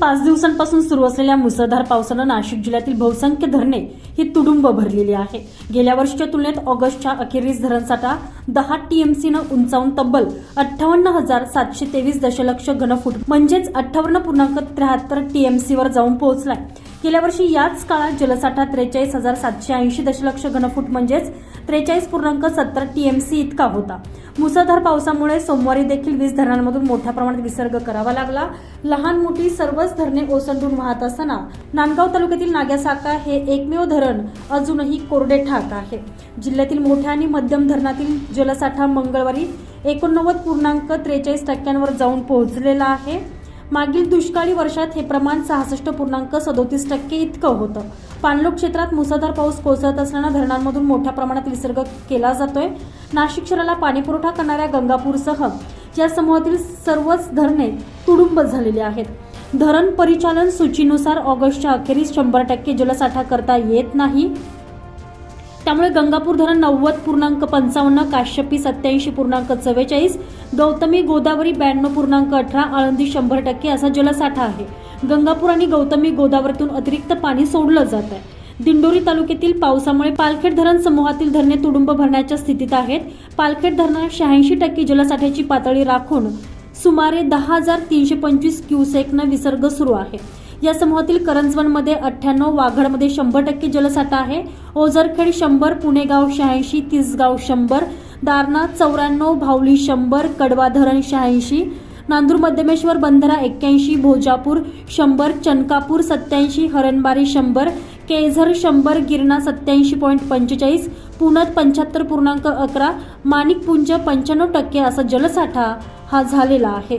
पाच दिवसांपासून सुरू असलेल्या मुसळधार पावसानं नाशिक जिल्ह्यातील बहुसंख्य धरणे ही तुडुंब भरलेली आहे. गेल्या वर्षीच्या तुलनेत ऑगस्टच्या अखेरीस धरणसाठा दहा टीएमसीनं उंचावून तब्बल अठ्ठावन्न हजार सातशे तेवीस दशलक्ष घनफूट म्हणजेच अठ्ठावन्न पूर्णांक त्र्याहत्तर टीएमसीवर जाऊन पोहोचलाय. गेल्या वर्षी याच काळात जलसाठा त्रेचाळीस हजार सातशे ऐंशी दशलक्ष घनफूट म्हणजेच त्रेचाळीस पूर्णांक सत्तर टीएमसी इतका होता. मुसळधार पावसामुळे सोमवारी देखील वीज धरणांमधून मोठ्या प्रमाणात विसर्ग करावा लागला. लहान मोठी सर्वच धरणे ओसंडून वाहत असताना नांदगाव तालुक्यातील नाग्यासाका हे एकमेव धरण अजूनही कोरडे ठाक आहे. जिल्ह्यातील मोठ्या आणि मध्यम धरणातील जलसाठा मंगळवारी एकोणनव्वद पूर्णांक त्रेचाळीस टक्क्यांवर जाऊन पोहोचलेला आहे. मागील दुष्काळी वर्षात हे प्रमाण सहासष्ट पूर्णांक सदोतीस टक्के इतकं होतं. पाणलोट क्षेत्रात मुसळधार पाऊस कोसळत असल्यानं धरणांमधून मोठ्या प्रमाणात विसर्ग केला जातोय. नाशिक शहराला पाणीपुरवठा करणाऱ्या गंगापूरसह या समूहातील सर्वच धरणे तुडुंब झालेली आहेत. धरण परिचालन सूचीनुसार ऑगस्टच्या अखेरीस शंभर टक्के जलसाठा करता येत नाही. त्यामुळे गंगापूर धरण नव्वद पूर्णांक पंचावन्न काश्यपी सत्याऐंशी पूर्णांक चव्वेचाळीस गौतमी गोदावरी ब्याण्णव पूर्णांक अठरा आळंदी शंभर टक्के असा जलसाठा आहे. गंगापूर आणि गौतमी गोदावरीतून अतिरिक्त पाणी सोडलं जात आहे दिंडोरी तालुक्यातील पावसामुळे पालखेड धरण समूहातील धरणे तुडुंब भरण्याच्या स्थितीत आहेत. पालखेड धरणात शहाऐंशी टक्के जलसाठ्याची पातळी राखून सुमारे दहा हजार तीनशे पंचवीस क्युसेकनं विसर्ग सुरू आहे. या समूहातील करंजवनमध्ये अठ्ठ्याण्णव वाघडमध्ये शंभर टक्के जलसाठा आहे. ओझरखेड शंभर पुणेगाव शहाऐंशी तिसगाव शंभर दारणा चौऱ्याण्णव भावली शंभर कडवा धरण शहाऐंशी नांदूर मध्यमेश्वर बंधारा एक्क्याऐंशी भोजापूर शंभर चनकापूर सत्याऐंशी हरणबारी शंभर केझर शंभर गिरणा सत्याऐंशी पॉईंट पंचेचाळीस पुण्यात पंच्याहत्तर पूर्णांक अकरा माणिकपुंज पंच्याण्णव टक्के असा जलसाठा हा झालेला आहे.